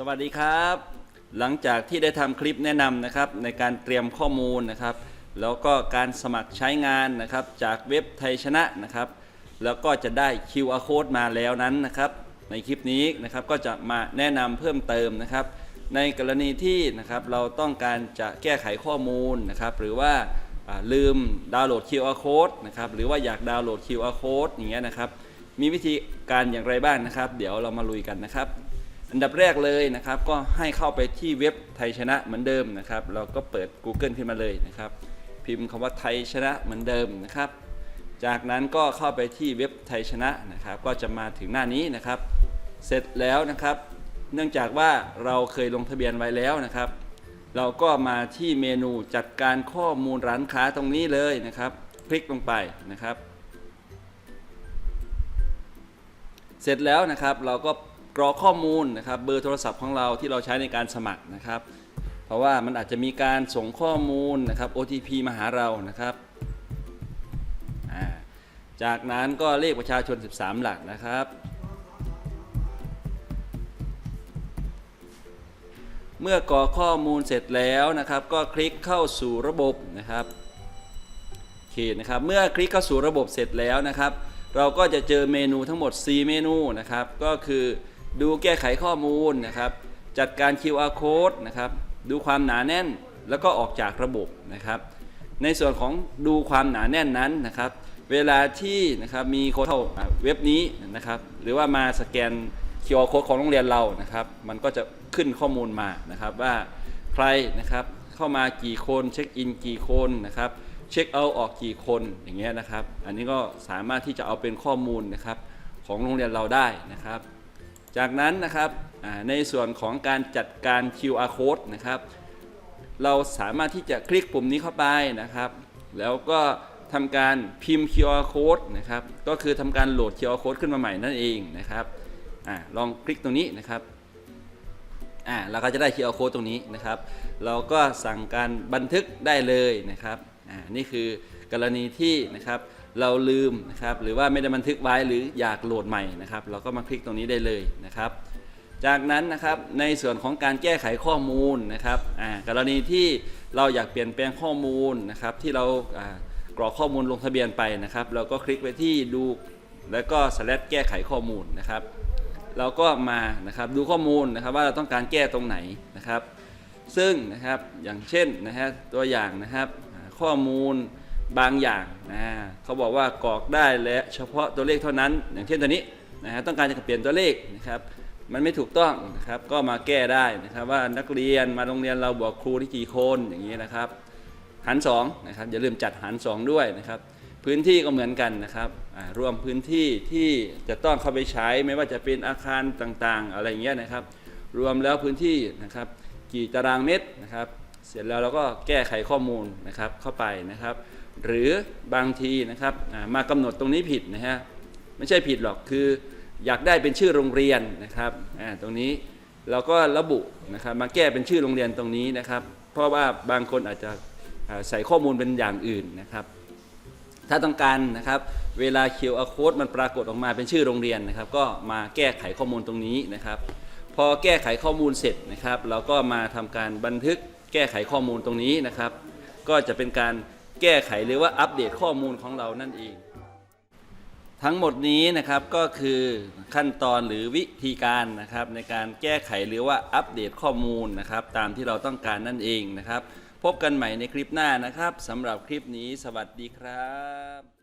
สวัสดีครับ หลังจากที่ได้ทำคลิปแนะนำนะครับในการเตรียมข้อมูลนะครับ แล้วก็การสมัครใช้งานนะครับจากเว็บไทยชนะนะครับ แล้วก็จะได้ QR code มาแล้วนั้นนะครับ ในคลิปนี้นะครับก็จะมาแนะนำเพิ่มเติมนะครับ ในกรณีที่นะครับเราต้องการจะแก้ไขข้อมูลนะครับ หรือว่าอ่าลืมดาวน์โหลด QR code นะครับหรือว่าอยากดาวน์โหลด QR code อย่างเงี้ยนะครับ มีวิธีการอย่างไรบ้างนะครับ เดี๋ยวเรามาลุยกันนะครับ อันดับแรกเลยนะครับ ก็ให้เข้าไปที่เว็บไทยชนะเหมือนเดิมนะครับ เราก็เปิด Google ขึ้นมาเลยนะครับ พิมพ์คำว่าไทยชนะเหมือนเดิมนะครับ จากนั้นก็เข้าไปที่เว็บไทยชนะนะครับ ก็จะมาถึงหน้านี้นะครับ เสร็จแล้วนะครับ เนื่องจากว่าเราเคยลงทะเบียนไว้แล้วนะครับ เราก็มาที่เมนูจัดการข้อมูลร้านค้าตรงนี้เลยนะครับ คลิกลงไปนะครับ เสร็จแล้วนะครับเราก็ กรอกข้อมูลนะครับเบอร์โทรศัพท์ของเราที่เราใช้ในการสมัครนะครับ เพราะว่ามันอาจจะมีการส่งข้อมูลนะครับ OTP มาหาเรานะครับาจากนั้นก็เลขประชาชน 13 หลักนะครับ เมื่อกรอกข้อมูลเสร็จแล้วนะครับ ก็คลิกเข้าสู่ระบบนะครับโอเคนะครับ เมื่อคลิกเข้าสู่ระบบเสร็จแล้วนะครับ เราก็จะเจอเมนูทั้งหมด 4 เมนูนะครับ ก็คือ ดูแก้ไขข้อมูลนะครับ จัดการ QR code นะครับ ดูความหนาแน่นแล้วก็ออกจากระบบนะครับ ในส่วนของดูความหนาแน่นนั้นนะครับ เวลาที่นะครับมีคนเข้าเว็บนี้นะครับ หรือว่ามาสแกน QR code ของโรงเรียนเรานะครับ มันก็จะขึ้นข้อมูลมานะครับว่าใครนะครับเข้ามากี่คนเช็คอินกี่คนนะครับเช็คเอาออกกี่คนอย่างเงี้ยนะครับ อันนี้ก็สามารถที่จะเอาเป็นข้อมูลนะครับของโรงเรียนเราได้นะครับ จากนั้นนะครับในส่วนของการจัดการ QR code นะครับ เราสามารถที่จะคลิกปุ่มนี้เข้าไปนะครับ แล้วก็ทำการพิมพ์ QR code นะครับ ก็คือทำการโหลด QR code ขึ้นมาใหม่นั่นเองนะครับอลองคลิกตรงนี้นะครับอ่าเราก็จะได้ QR code ตรงนี้นะครับ เราก็สั่งการบันทึกได้เลยนะครับอ่านี่คือกรณีที่นะครับ เราลืมนะครับหรือว่าไม่ได้บันทึกไว้หรืออยากโหลดใหม่นะครับ เราก็มาคลิกตรงนี้ได้เลยนะครับ จากนั้นนะครับในส่วนของการแก้ไขข้อมูลนะครับกรณีที่เราอยากเปลี่ยนแปลงข้อมูลนะครับ ที่เรากรอกข้อมูลลงทะเบียนไปนะครับ เราก็คลิกไปที่ดูแล้วก็สแลดแก้ไขข้อมูลนะครับ เราก็มานะครับดูข้อมูลนะครับว่าเราต้องการแก้ตรงไหนนะครับ ซึ่งนะครับอย่างเช่นนะฮะตัวอย่างนะครับข้อมูล บางอย่างนะเขาบอกว่ากรอกได้และเฉพาะตัวเลขเท่านั้น อย่างเช่นตัวนี้นะฮะต้องการจะเปลี่ยนตัวเลขนะครับ มันไม่ถูกต้องนะครับ ก็มาแก้ได้นะครับ ว่านักเรียนมาโรงเรียนเราบวกครูที่กี่คนอย่างนี้นะครับหาร2นะครับอย่าลืมจัดหาร2ด้วยนะครับ พื้นที่ก็เหมือนกันนะครับรวมพื้นที่ที่จะต้องเข้าไปใช้ไม่ว่าจะเป็นอาคารต่างๆ อะไรอย่างเงี้ยนะครับ รวมแล้วพื้นที่นะครับ กี่ตารางเมตรนะครับ เสร็จแล้วเราก็แก้ไขข้อมูลนะครับเข้าไปนะครับ หรือบางทีนะครับมากำหนดตรงนี้ผิดนะฮะไม่ใช่ผิดหรอกคืออยากได้เป็นชื่อโรงเรียนนะครับตรงนี้เราก็ระบุนะครับมาแก้เป็นชื่อโรงเรียนตรงนี้นะครับ เพราะว่าบางคนอาจจะใส่ข้อมูลเป็นอย่างอื่นนะครับ ถ้าต้องการนะครับเวลา QR code มันปรากฏออกมาเป็นชื่อโรงเรียนนะครับ ก็มาแก้ไขข้อมูลตรงนี้นะครับ พอแก้ไขข้อมูลเสร็จนะครับ เราก็มาทำการบันทึก แก้ไขข้อมูลตรงนี้นะครับ ก็จะเป็นการแก้ไขหรือว่าอัปเดตข้อมูลของเรานั่นเอง ทั้งหมดนี้นะครับก็คือขั้นตอนหรือวิธีการนะครับในการแก้ไขหรือว่าอัปเดตข้อมูลนะครับ ตามที่เราต้องการนั่นเองนะครับ พบกันใหม่ในคลิปหน้านะครับสำหรับคลิปนี้ สวัสดีครับ